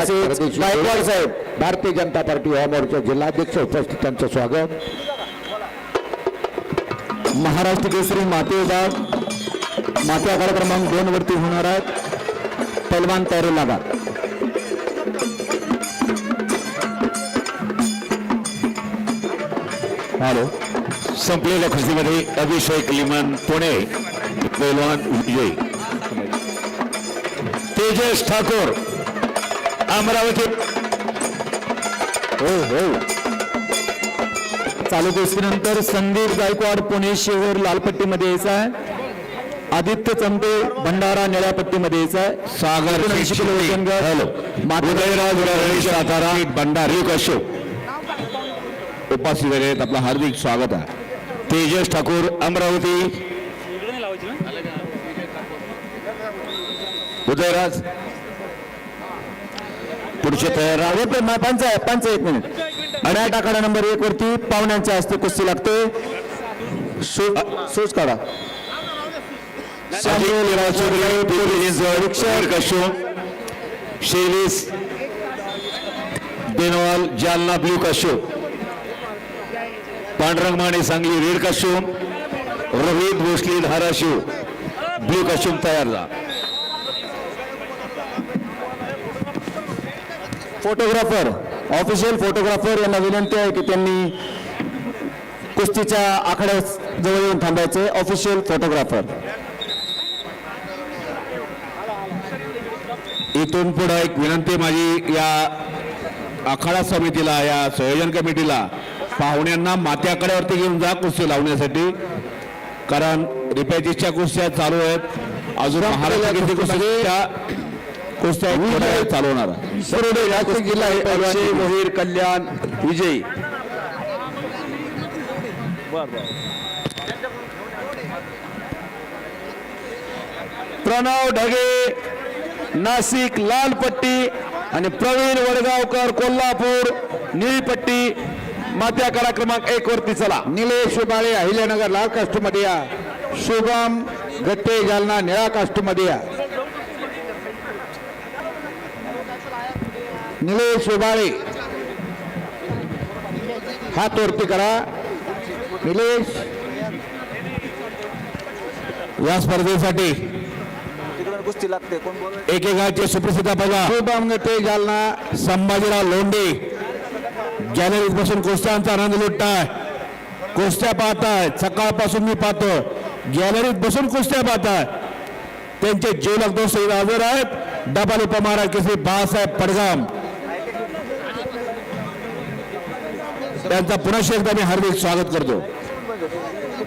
तसेच गायकवाड साहेब. भारतीय जनता पार्टी युवा मोर्चा जिल्हाध्यक्ष उपस्थितांचं स्वागत. महाराष्ट्र केसरी माते विभाग माते आखाडा क्रमांक दोन वरती होणार आहेत. पैलवान तयारी लागा हॅलो. संपलेल्या कुस्तीमध्ये अभिषेक लिमन पुणे पैलवान विजय. तेजस ठाकूर. अमरावती. हो हो. चालू कुस्तीनंतर संदीप गायकवाड पुणे शहर लालपट्टीमध्ये यायचा आहे. आदित्य चंपे भंडारा निळ्या पट्टीमध्ये यायचा आहे. सागर उदयराज भंडारी. अशोक उपस्थित झाले आपलं हार्दिक स्वागत आहे. तेजस ठाकूर अमरावती. उदयराज. पुढचे तयार राहा. एक मिनिट, पंच पंच एक मिनिट. अड्याट आखाडा नंबर एक वरती पाहुण्यांच्या हस्ते कुस्ती लागते. सोच काढा. शैलेश बेनवाल जालना ब्ल्यू कश्यप. पांडुरंग सांगली रेड कश्यप. रोहित भोसले धाराशिव. ब्ल्यू कश्यप तयार झाला. फोटोग्राफर ऑफिशियल फोटोग्राफर यांना विनंती आहे की त्यांनी कुस्तीच्या आखाड्या जवळ येऊन थांबायचे ऑफिशियल फोटोग्राफर इथून पुढे एक विनंती माझी या आखाडा समितीला या संयोजन कमिटीला पाहुण्यांना मात्याकड्यावरती घेऊन जा कुस्ती लावण्यासाठी. कारण रिपॅचीच्या कुस्त्या चालू आहेत. अजून महाराष्ट्र कुस्त्या कुस्त्या थोड्या वेळात चालू होणार आहे. सरोडे नाशिक जिल्हा हे अक्षय, मोहीर कल्याण विजयी. प्रणव ढगे नाशिक लाल पट्टी आणि प्रवीण वडगावकर कोल्हापूर निळी पट्टी मात्या कडा क्रमांक एक वरती चला. निलेश उबाळे अहिल्यानगर लाल कास्टमध्ये या. शुभम गट्टे जालना निळा कास्टमध्ये या. निलेश उबाळे हात वरती करा निलेश। या स्पर्धेसाठी सुप्रसिद्ध बघा जालना संभाजीराव लोंढे गॅलरीत बसून कुस्त्यांचा आनंद लुटताय कुस्त्या पाहताय सकाळपासून मी पाहतो गॅलरीत बसून कुस्त्या पाहताय त्यांचे जीवलक दोस्त हजर आहेत डबाल उपमहाराज केसरी बाळासाहेब पडगाम। त्यांचा पुनश्च एकदा मी हार्दिक स्वागत करतो.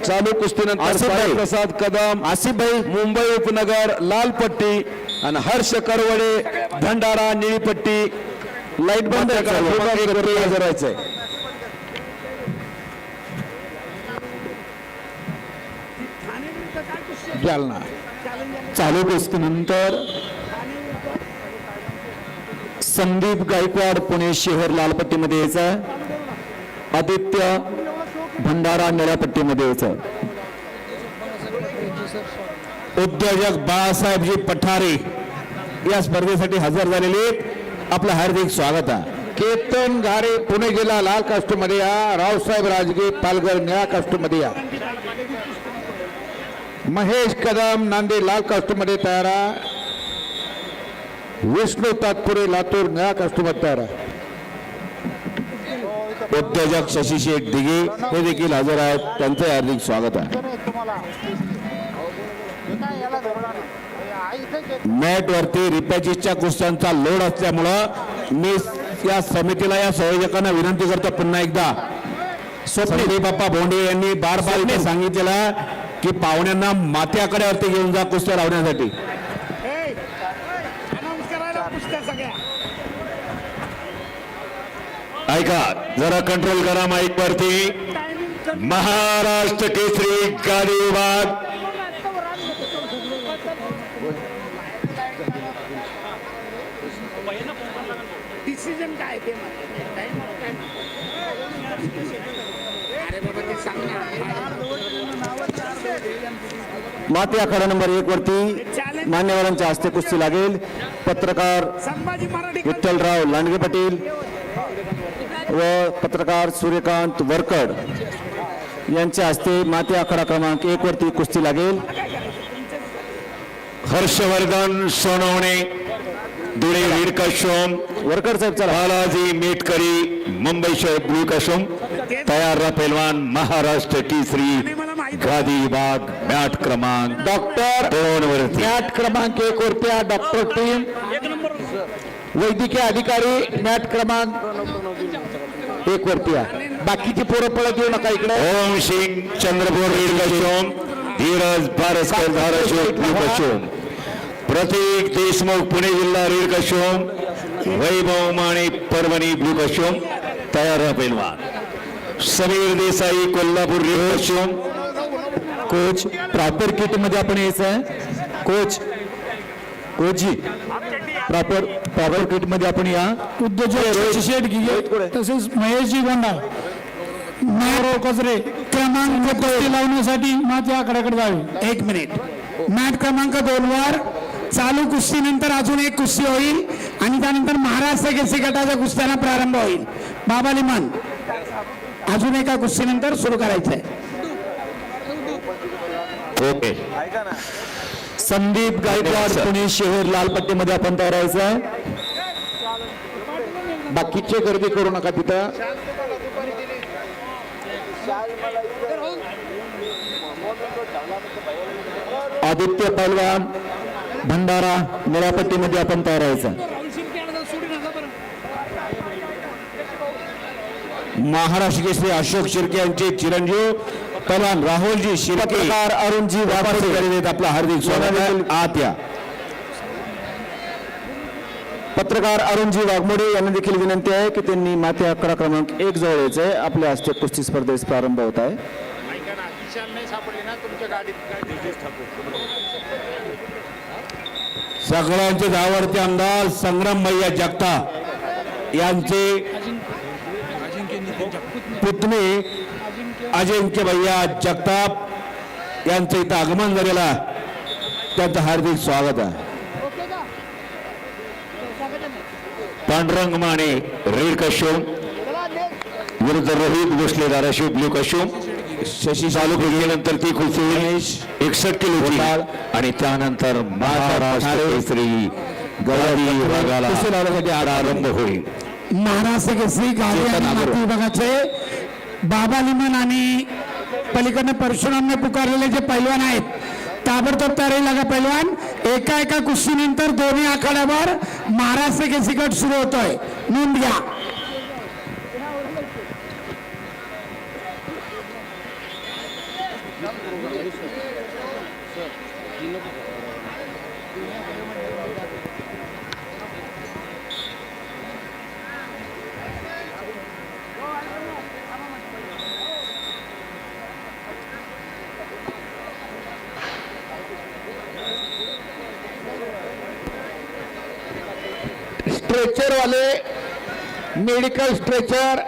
चालू कुस्तीनंतर प्रसाद कदम आसिफ भाई मुंबई उपनगर लाल पट्टी आणि हर्ष करवडे भंडारा निळी पट्टी लाइट बंद आहे का? विभाग एक वरती हजर व्हायचंय. जालना चालू कुस्तीनंतर संदीप गायकवाड पुणे शहर लालपट्टीमध्ये यायचा. आदित्य भंडारा निळ्यापट्टीमध्ये यायचं उद्योजक बाळासाहेबजी पठारे या स्पर्धेसाठी हजर झालेले आपलं हार्दिक स्वागत आहे. केतन घारे पुणे जिल्हा लाल कास्टमध्ये या. रावसाहेब राजगे पालघर निळा कास्टमध्ये या. महेश कदम नांदे लाल कास्टमध्ये तयारा विष्णू तात्पुरे लातूर निळा कास्टमध्ये तयार उद्योजक शशी शेठ दिघे हे देखील हजर आहेत. त्यांचं हार्दिक स्वागत आहे. मॅट वरती रिपॅचीसच्या कुस्त्यांचा लोड असल्यामुळं मी या समितीला या संयोजकांना विनंती करतो पुन्हा एकदा. स्वप्नी बाप्पा भोंडे यांनी बार बार सांगितलेलं की पाहुण्यांना मात्याकड्यावरती घेऊन जा कुस्त्या लावण्यासाठी. ऐका जरा कंट्रोल करा माईक वरती. महाराष्ट्र केसरी गाडी विभाग. डिसिजन काय ते मला टाइम अरे बाबा ते सांग ना. माती आखाडा नंबर एक वरती. मान्यवरांच्या हस्ते कुस्ती लागेल. पत्रकार विठ्ठलराव लांडगे पाटील. व पत्रकार सूर्यकांत वरकड यांच्या हस्ते माते आखाडा क्रमांक एक वरती कुस्ती लागेल. हर्षवर्धन सोनवणे धुळे वीर कशोम वरकड साहेब चला. बालाजी मेटकरी मुंबई शहर ब्लू कशोम तयार रहा पहलवान महाराष्ट्र केसरी गादी विभाग मॅट क्रमांक डॉक्टर दोन वरती. मॅट क्रमांक एक वरती डॉक्टर टीम. वैद्यकीय अधिकारी मॅट क्रमांक एक वरती आहे. बाकीची पोरं पळत येऊ नका इकडे. ओम सिंग चंद्रपूर धीरज धाराशिव कशोम प्रतीक देशमुख पुणे जिल्हा रीड कशोम वैभव माने परभणी ब्लू कशोम तयार रहा पहलवान समीर देसाई कोल्हापूर रीड कशोम कोच प्रॉपर किटमध्ये आपण यायचं आहे. कोच कोचजी. प्रॉपर प्रॉपर किटमध्ये आपण या. उद्योजक घिगे तसेच महेशजी गोंडा. नारो कचरे क्रमांक कुस्ती लावण्यासाठी माझ्या आकड्याकडे जावे. एक मिनिट मॅट क्रमांक दोन वर चालू कुस्तीनंतर अजून एक कुस्ती होईल आणि त्यानंतर महाराष्ट्र केसरी गटाच्या कुस्त्यांना प्रारंभ होईल. बाबा लिमन अजून एका कुस्तीनंतर सुरू करायचं आहे ओके. संदीप गायकवाड पुणे शहर लालपट्टीमध्ये आपण तयार आहे. बाकीचे गर्दी करू नका तिथं. आदित्य पैलवान भंडारा निळ्यापट्टीमध्ये आपण तयार व्हायचं महाराष्ट्र केसरी अशोक शिर्के यांचे चिरंजीव पहलवान राहुलजी शिर्के. पत्रकार अरुणजी वापसे करीत आपलं हार्दिक स्वागत. आत या पत्रकार अरुणजी वाघमोडे यांना देखील विनंती आहे की त्यांनी माते अकरा क्रमांक एक जवळ यायचं आहे आपल्या हस्ते कुस्ती स्पर्धेस प्रारंभ होत आहे. सगळ्यांचे आवडते आमदार संग्राम भैया जगताप यांचे पुतणे अजिंक्य भैया जगताप यांचं इथं आगमन झालेलं त्यांचं हार्दिक स्वागत आहे. पांडुरंग माने रेड कशोम विरुद्ध रोहित भोसले धाराशिव ब्लू कशोम शशी चालू केल्यानंतर ती खुर्ची एकसष्ट किलोची आणि त्यानंतर महाराष्ट्र केसरी गवादी विभागाला आरंभ होईल. महाराष्ट्र केसरी गाडी विभागाचे बाबा लिमन आणि पलीकडनं परशुरामने पुकारलेले जे पैलवान आहेत ताबडतोब तयारी लागा पैलवान. एका एका कुस्तीनंतर दोन्ही आखाड्यावर महाराष्ट्र केसरी गट सुरू होतोय. नोंद घ्या स्ट्रेचर वाले मेडिकल स्ट्रेचर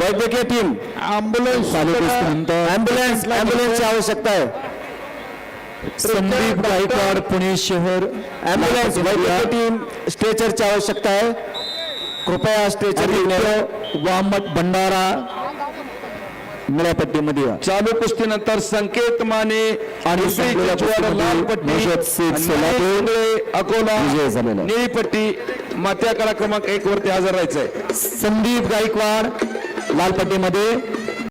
वैद्यकीय टीम अँब्युलन्स अँब्युलन्स अँब्युलन्सची आवश्यकता आहे. संदीप गायकवाड पुणे शहर. अँब्युलन्स वैद्यकीय टीम स्ट्रेचरची आवश्यकता आहे. कृपया स्ट्रेचर वामट भंडारा निळ्यापट्टीमध्ये या. चालू कुस्तीनंतर संकेत माने आणि अकोला. निळीपट्टी मात्याकडा क्रमांक एक वरती हजर राहायचंय संदीप गायकवाड लालपट्टीमध्ये